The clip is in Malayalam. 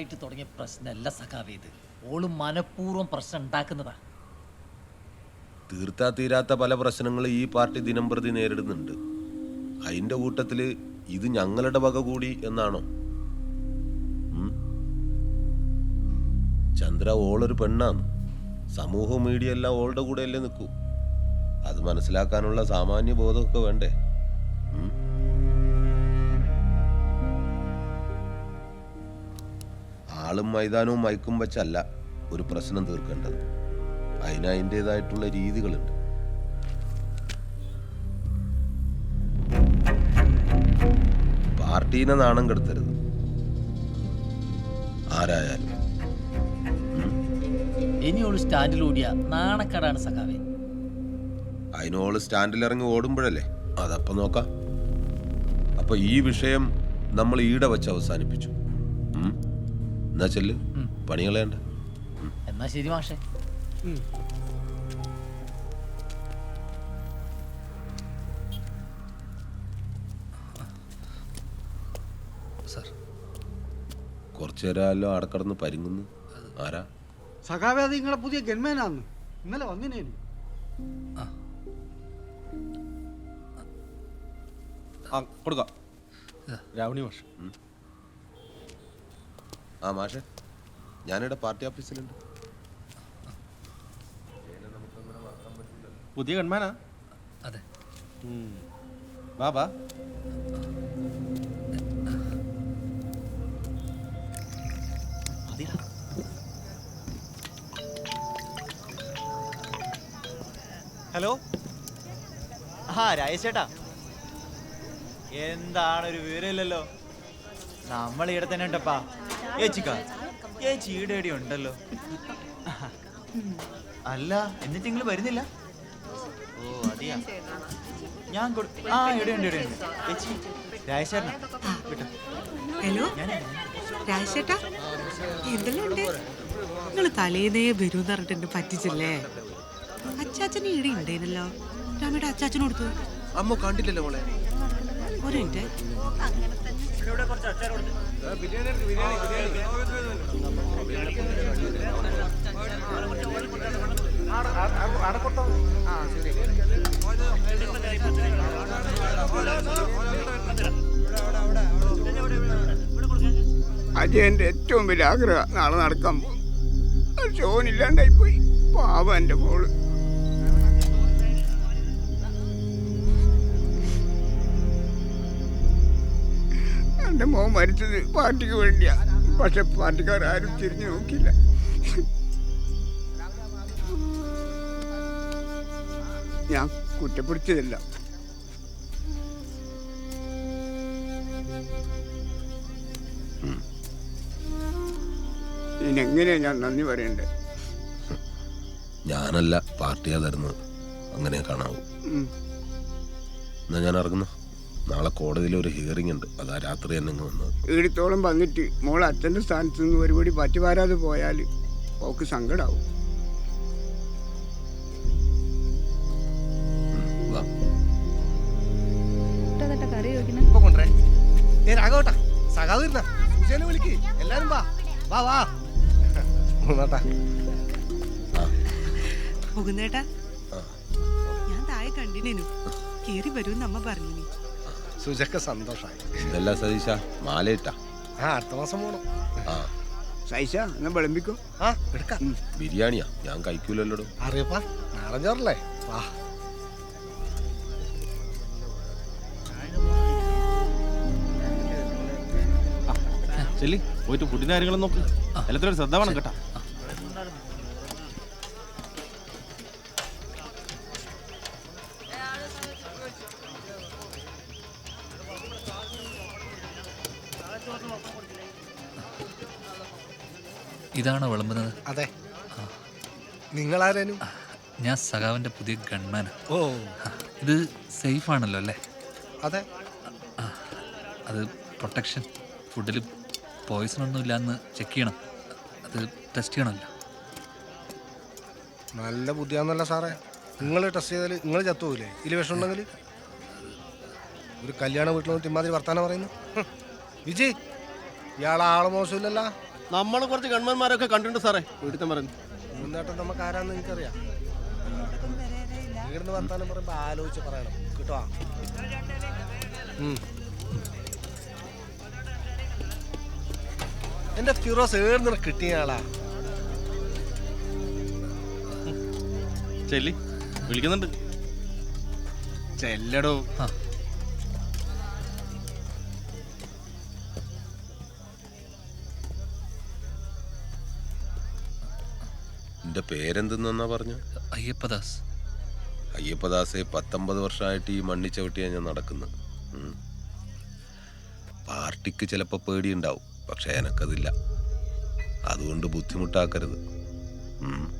കാലങ്ങളായിട്ട് തുടങ്ങിയ പ്രശ്നമല്ല സഖാവേ ഇത്. ഓൾ മനഃപൂർവം പ്രശ്നം ഉണ്ടാക്കുന്നതാ. തീർത്താ തീരാത്ത പല പ്രശ്നങ്ങളും ഈ പാർട്ടി ദിനം പ്രതി നേരിടുന്നുണ്ട്. അതിന്റെ കൂട്ടത്തിൽ ഇത് ഞങ്ങളുടെ വക കൂടി എന്നാണോ? ചന്ദ്ര ഓളൊരു പെണ്ണാണ്. സമൂഹ മീഡിയ എല്ലാം ഓളുടെ കൂടെ അല്ലേ നിൽക്കൂ. അത് മനസ്സിലാക്കാനുള്ള സാമാന്യ ബോധമൊക്കെ വേണ്ടേ? ആളും മൈതാനവും മയക്കും വെച്ചല്ല ഒരു പ്രശ്നം തീർക്കേണ്ടത്. അതിന് അതിന്റെതായിട്ടുള്ള രീതികളുണ്ട്. പാർട്ടീനെ നാണം കെടുത്തരുത്. ആരായാലും. ഇനി ഓൾ സ്റ്റാൻഡിലൂടിയ നാണക്കേടാണ് സഖാവേ. അതിനോൾ സ്റ്റാൻഡിലിറങ്ങി ഓടുമ്പോഴല്ലേ? അതപ്പം നോക്കാം. അപ്പൊ ഈ വിഷയം നമ്മൾ ഈടെ വെച്ച് അവസാനിപ്പിച്ചു? എന്നാ ചെല്ല്? പണികളേണ്ട എന്നാ ശരി മാഷേ. സാർ കുറച്ചു നേരമല്ലോ അവിടെ കിടന്ന് പരിങ്ങുന്നു. ആരാ? സഖാവേ അത് നിങ്ങളെ പുതിയ ഗൺമാനാന്ന്. ഇന്നലെ വന്നിനേനു ആ. കൊടുക്കാം. രാവണി മാഷ്. ആ മാഷെ. ഞാനിവിടെ പാർട്ടി ഓഫീസിലുണ്ട്. പുതിയ കൺമാനാ അതെ. വാ വാ. ഹലോ? ആ രാജേട്ടാ ചേട്ടാ. എന്താണ് ഒരു വിവരമില്ലല്ലോ. നമ്മൾ ഇവിടെ തന്നെ ഉണ്ടപ്പാ. ഏച്ചിക്ക? ഏച്ചി ഈടെ ഉണ്ടല്ലോ. അല്ല എന്നിട്ട് നിങ്ങൾ വരുന്നില്ല? ഓ അതെയാ. ഞാൻ കൊടു- ആ ഇവിടെ ഉണ്ട് ഇവിടെ ഉണ്ട്. ഏച്ചി രാജേഷ് ചേട്ടനാ വിട്ടോ. ഹലോ? രാജേട്ടാ എന്തെല്ലാം ഉണ്ട്? നിങ്ങൾ തലേന്നേ വരും പറഞ്ഞിട്ട് എന്നെ പറ്റിച്ചില്ലേ? അച്ചാച്ചന് ഈടെ ഉണ്ടേനല്ലോ രാമയുടെ അച്ചാച്ചന് കൊടുത്തു അമ്മ കണ്ടില്ലല്ലോ മോളെ. ഒരു മിനിറ്റ്. അജയന്റെ ഏറ്റവും വലിയ ആഗ്രഹം നാളെ നടക്കാൻ പോകും ഷോനില്ലാണ്ടായി പോയി പാവം എന്റെ മോൾ എന്റെ മോൻ മരിച്ചത് പാർട്ടിക്ക് വേണ്ടിയാ. പക്ഷെ പാർട്ടിക്കാർ ആരും തിരിഞ്ഞു നോക്കില്ല ഞാൻ കുറ്റപ്പെടുത്തിയതല്ല. ഞാൻ നന്ദി പറയണ്ടേ? ഞാനല്ല പാർട്ടിയാ തരുന്നത്. അങ്ങനെ കാണാവൂ. എന്നാ ഞാൻ ഇറങ്ങുന്നു. നാളെ കോടതിയിൽ ഒരു ഹിയറിംഗ് ഉണ്ട്. അതാ രാത്രി തന്നെ ഇങ്ങ് വന്നത്. ഈടത്തോളം വന്നിട്ട് മോൾ അച്ഛന്റെ സ്ഥാനത്ത് നിന്ന് ഒരുപടി പറ്റി വരാതെ പോയാൽ ഓക്ക് സങ്കടാവും. വാ. ഇപ്പൊ കൊണ്ടേ ഏ രാഘവട്ടാ സഖാവ് ഇരുന്ന സുശേനെ വിളിക്ക്. എല്ലാരും വാ. വാ വാ. മൂന്നാട്ടാ പോകുന്നേട്ടാ ഞാൻ താഴെ കണ്ടിനു കേറി വരൂന്ന് അമ്മ പറഞ്ഞു സുജക്ക് സന്തോഷായി. ഇതല്ല സതീശ? മാലയിട്ടാ. ആ അടുത്ത മാസം പോണം. ആ. സൈസ എന്നാ വിളമ്പിക്കോ. ആ എടുക്കാം. ബിരിയാണിയാ? ഞാൻ കഴിക്കൂലല്ലോ അറിയപ്പാ ചോറല്ലേ? വാ. ചെല്ലി പോയിട്ട് ഫുഡിന്റെ കാര്യങ്ങളും നോക്ക്. എല്ലാത്തിനും ശ്രദ്ധ വേണം കേട്ടാ. ഇതാണോ വിളമ്പുന്നത്? അതെ. നിങ്ങൾ ആരേനും ഞാൻ സഖാവിന്റെ പുതിയ ഗൺമാൻ ഓ. ഇത് സേഫ് ആണല്ലോ അല്ലേ? അതെ. അത് പ്രൊട്ടക്ഷൻ. ഫുഡിൽ പോയിസൺ ഒന്നും ഇല്ലാന്ന് ചെക്ക് ചെയ്യണം. അത് ടെസ്റ്റ് ചെയ്യണമല്ലോ. നല്ല ബുദ്ധിയാന്നല്ല സാറേ. നിങ്ങൾ ടെസ്റ്റ് ചെയ്താൽ നിങ്ങൾ ചത്തുപോകില്ലേ ഇതിൽ വിഷമുണ്ടെങ്കിൽ ഒരു കല്യാണ വീട്ടിൽ നിന്ന് തിമ്മാതിരി വർത്താനം പറയുന്നു. ഹും. ഇയാൾ ഇയാളെ ആൾ മോശമില്ലല്ലോ. നമ്മൾ കുറച്ച് ഗൺമാന്മാരൊക്കെ കണ്ടിട്ടുണ്ട് സാറേ വീട്ടിൽ പറഞ്ഞു മുന്നേട്ടം നമുക്ക് ആരാന്ന് എനിക്കറിയാം ഇവിടുന്ന് വർത്താനം പറയുമ്പോ ആലോചിച്ച് പറയണം. കിട്ടുവാ എന്റെ ഫിറോസ് ഏടുന്ന കിട്ടിയ ആളാ. ചെല്ലി വിളിക്കുന്നുണ്ട്. ചെല്ലടോ. എന്റെ പേരെന്തെന്നാ പറഞ്ഞു? അയ്യപ്പദാസ്. അയ്യപ്പദാസെ പത്തൊമ്പത് വർഷമായിട്ട് ഈ മണ്ണി ചവിട്ടിയാണ് ഞാൻ നടക്കുന്നത്. പാർട്ടിക്ക് ചിലപ്പോൾ പേടിയുണ്ടാവും പക്ഷെ എനക്കതില്ല. അതുകൊണ്ട് ബുദ്ധിമുട്ടാക്കരുത്. ഉം.